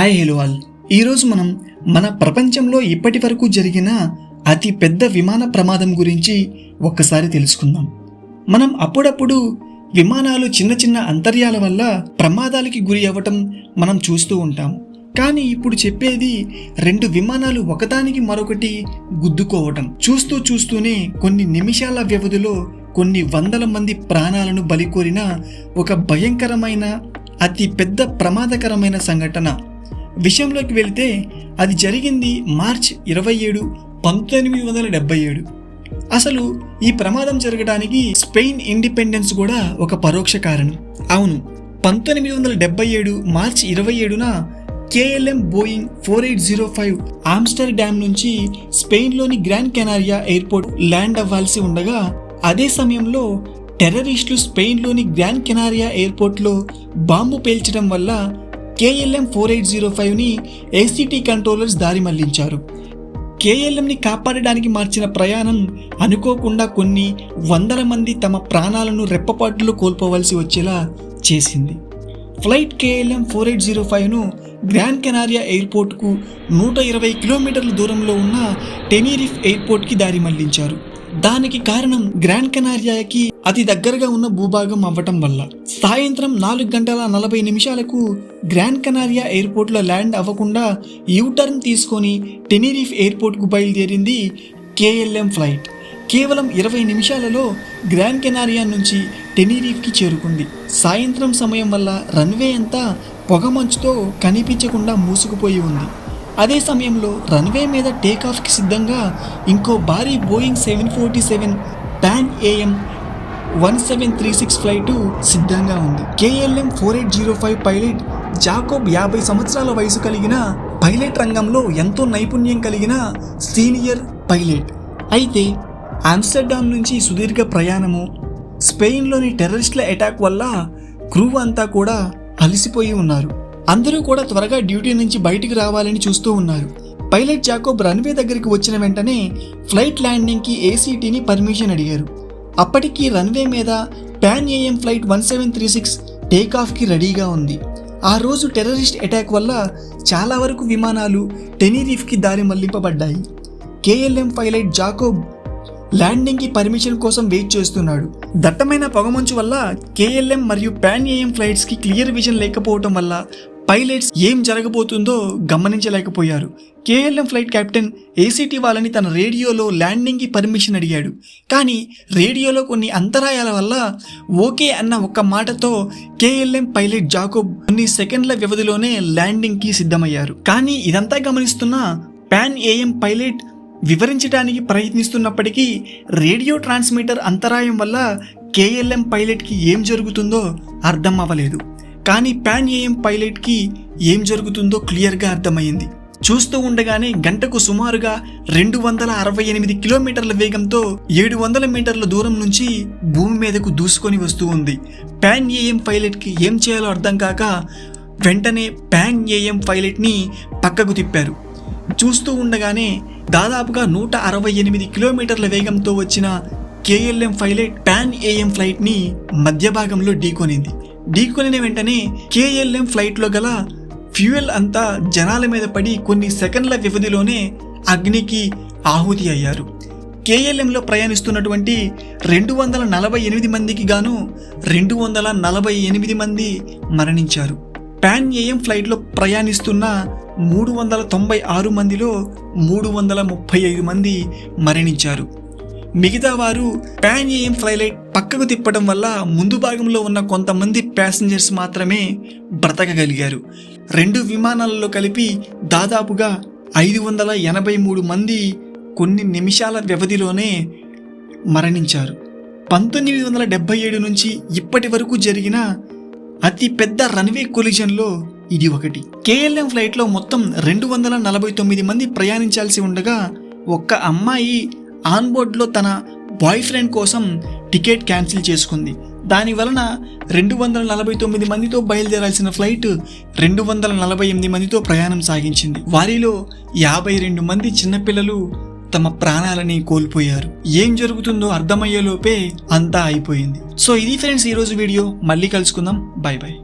Hi hello all. ఈరోజు మనం మన ప్రపంచంలో ఇప్పటి వరకు జరిగిన అతి పెద్ద విమాన ప్రమాదం గురించి ఒక్కసారి తెలుసుకుందాం. మనం అప్పుడప్పుడు విమానాలు చిన్న చిన్న అంతర్యాల వల్ల ప్రమాదాలకి గురి అవ్వటం మనం చూస్తూ ఉంటాం. కానీ ఇప్పుడు చెప్పేది రెండు విమానాలు ఒకదానికి మరొకటి గుద్దుకోవటం. చూస్తూ చూస్తూనే కొన్ని నిమిషాల వ్యవధిలో కొన్ని వందల మంది ప్రాణాలను బలికోరిన ఒక భయంకరమైన అతి పెద్ద ప్రమాదకరమైన సంఘటన విషయంలోకి వెళితే అది జరిగింది మార్చ్ ఇరవై ఏడు పంతొమ్మిది వందల డెబ్బై ఏడు. అసలు ఈ ప్రమాదం జరగడానికి స్పెయిన్ ఇండిపెండెన్స్ కూడా ఒక పరోక్ష కారణం. అవును పంతొమ్మిది వందల డెబ్బై ఏడు మార్చి ఇరవై ఏడున KLM Boeing four eight zero five Amsterdam నుంచి స్పెయిన్లోని గ్రాండ్ కెనారియా ఎయిర్పోర్ట్ ల్యాండ్ అవ్వాల్సి ఉండగా అదే సమయంలో టెర్రరిస్టులు స్పెయిన్లోని గ్రాండ్ కెనారియా ఎయిర్పోర్ట్లో బాంబు పేల్చడం వల్ల కేఎల్ఎం ఫోర్ ఎయిట్ జీరో ఫైవ్ని ఏసీటీ కంట్రోలర్స్ దారి మళ్ళించారు. కేఎల్ఎంని కాపాడడానికి మార్చిన ప్రయాణం అనుకోకుండా కొన్ని వందల మంది తమ ప్రాణాలను రెప్పపాట్లు కోల్పోవలసి వచ్చేలా చేసింది. Flight KLM four eight zero ఫైవ్ను grand Canaria ఎయిర్పోర్ట్కు నూట ఇరవై కిలోమీటర్ల దూరంలో ఉన్న టెనీరిఫ్ ఎయిర్పోర్ట్కి దారి మళ్ళించారు. దానికి కారణం గ్రాండ్ కెనారియాకి అతి దగ్గరగా ఉన్న భూభాగం అవ్వటం వల్ల. సాయంత్రం నాలుగు గంటల నలభై నిమిషాలకు గ్రాండ్ కెనారియా ఎయిర్పోర్ట్లో ల్యాండ్ అవ్వకుండా యూటర్న్ తీసుకొని టెనీరిఫ్ ఎయిర్పోర్ట్కు బయలుదేరింది కేఎల్ఎం ఫ్లైట్. కేవలం ఇరవై నిమిషాలలో గ్రాండ్ కెనారియా నుంచి టెనీరీఫ్కి చేరుకుంది. సాయంత్రం సమయం వల్ల రన్వే అంతా పొగమంచుతో కనిపించకుండా మూసుకుపోయి ఉంది. అదే సమయంలో రన్వే మీద టేకాఫ్కి సిద్ధంగా ఇంకో భారీ Boeing seven forty seven Pan Am one seven three six flight సిద్ధంగా ఉంది. KLM four eight zero five pilot Jacob యాభై సంవత్సరాల వయసు కలిగిన పైలట్ రంగంలో ఎంతో నైపుణ్యం కలిగిన సీనియర్ పైలట్. అయితే ఆమ్స్టర్డామ్ నుంచి సుదీర్ఘ ప్రయాణము స్పెయిన్లోని టెర్రరిస్టుల అటాక్ వల్ల క్రూ అంతా కూడా అలసిపోయి ఉన్నారు. అందరూ కూడా త్వరగా డ్యూటీ నుంచి బయటికి రావాలని చూస్తూ ఉన్నారు. పైలట్ జాకోబ్ రన్వే దగ్గరికి వచ్చిన వెంటనే ఫ్లైట్ ల్యాండింగ్కి ఏసీటీని పర్మిషన్ అడిగారు. అప్పటికి రన్వే మీద Pan Am flight one seven three six టేకాఫ్కి రెడీగా ఉంది. ఆ రోజు టెర్రరిస్ట్ అటాక్ వల్ల చాలా వరకు విమానాలు టెనీరీఫ్కి దారి మళ్ళింపబడ్డాయి. కేఎల్ఎం పైలట్ జాకోబ్ ల్యాండింగ్కి పర్మిషన్ కోసం వెయిట్ చేస్తున్నాడు. దట్టమైన పొగమంచు వల్ల కేఎల్ఎం మరియు ప్యాన్ ఏఎం ఫ్లైట్స్కి క్లియర్ విజన్ లేకపోవటం వల్ల పైలట్స్ ఏం జరగబోతుందో గమనించలేకపోయారు. కేఎల్ఎం ఫ్లైట్ కెప్టెన్ ఏసీటీ వాళ్ళని తన రేడియోలో ల్యాండింగ్కి పర్మిషన్ అడిగాడు. కానీ రేడియోలో కొన్ని అంతరాయాల వల్ల ఓకే అన్న ఒక్క మాటతో కేఎల్ఎం పైలట్ జాకోబ్ కొన్ని సెకండ్ల వ్యవధిలోనే ల్యాండింగ్కి సిద్ధమయ్యారు. కానీ ఇదంతా గమనిస్తున్న ప్యాన్ ఏఎం పైలట్ వివరించడానికి ప్రయత్నిస్తున్నప్పటికీ రేడియో ట్రాన్స్మిటర్ అంతరాయం వల్ల కేఎల్ఎం పైలట్కి ఏం జరుగుతుందో అర్థం అవ్వలేదు. కానీ పాన్ ఏఎం పైలట్కి ఏం జరుగుతుందో క్లియర్గా అర్థమైంది చూస్తూ ఉండగానే గంటకు సుమారుగా రెండు వందల అరవై ఎనిమిది కిలోమీటర్ల వేగంతో ఏడు వందల మీటర్ల దూరం నుంచి భూమి మీదకు దూసుకొని వస్తూ ఉంది. ప్యాన్ ఏఎం పైలట్కి ఏం చేయాలో అర్థం కాక వెంటనే ప్యాన్ ఏఎం పైలట్ని పక్కకు తిప్పారు. చూస్తూ ఉండగానే దాదాపుగా నూట అరవై ఎనిమిది కిలోమీటర్ల వేగంతో వచ్చిన కేఎల్ఎం పైలట్ ప్యాన్ ఏఎం ఫ్లైట్ని మధ్య భాగంలో ఢీకొనింది. ఢీకొనిన వెంటనే కేఎల్ఎం ఫ్లైట్లో గల ఫ్యూయల్ అంతా జనాల మీద పడి కొన్ని సెకండ్ల వ్యవధిలోనే అగ్నికి ఆహుతి అయ్యారు. కేఎల్ఎంలో ప్రయాణిస్తున్నటువంటి రెండు వందల నలభై ఎనిమిది మందికి గాను రెండు వందల నలభై ఎనిమిది మంది మరణించారు. పాన్ ఏఎం ఫ్లైట్లో ప్రయాణిస్తున్న మూడు వందల తొంభై ఆరు మందిలో మూడు వందల ముప్పై ఐదు మంది మరణించారు. మిగతా వారు ప్యాన్ ఏఎం ఫ్లైలైట్ పక్కకు తిప్పడం వల్ల ముందు భాగంలో ఉన్న కొంతమంది ప్యాసింజర్స్ మాత్రమే బ్రతకగలిగారు. రెండు విమానాలలో కలిపి దాదాపుగా ఐదు వందల ఎనభై మూడు మంది కొన్ని నిమిషాల వ్యవధిలోనే మరణించారు. పంతొమ్మిది వందల డెబ్బై ఏడు నుంచి ఇప్పటి వరకు జరిగిన అతి పెద్ద రన్వే కొలిజన్లో ఇది ఒకటి. కేఎల్ఎం ఫ్లైట్లో మొత్తం రెండు వందల నలభై తొమ్మిది మంది ప్రయాణించాల్సి ఉండగా ఒక్క అమ్మాయి ఆన్బోర్డ్లో తన బాయ్ ఫ్రెండ్ కోసం టికెట్ క్యాన్సిల్ చేసుకుంది. దాని వలన రెండు వందల నలభై తొమ్మిది మందితో బయలుదేరాల్సిన ఫ్లైట్ రెండు వందల నలభై ఎనిమిది మందితో ప్రయాణం సాగించింది. వారిలో యాభై రెండు మంది చిన్నపిల్లలు తమ ప్రాణాలని కోల్పోయారు. ఏం జరుగుతుందో అర్థమయ్యేలోపే అంతా అయిపోయింది. సో ఇది ఫ్రెండ్స్ ఈరోజు వీడియో. మళ్ళీ కలుసుకుందాం. Bye bye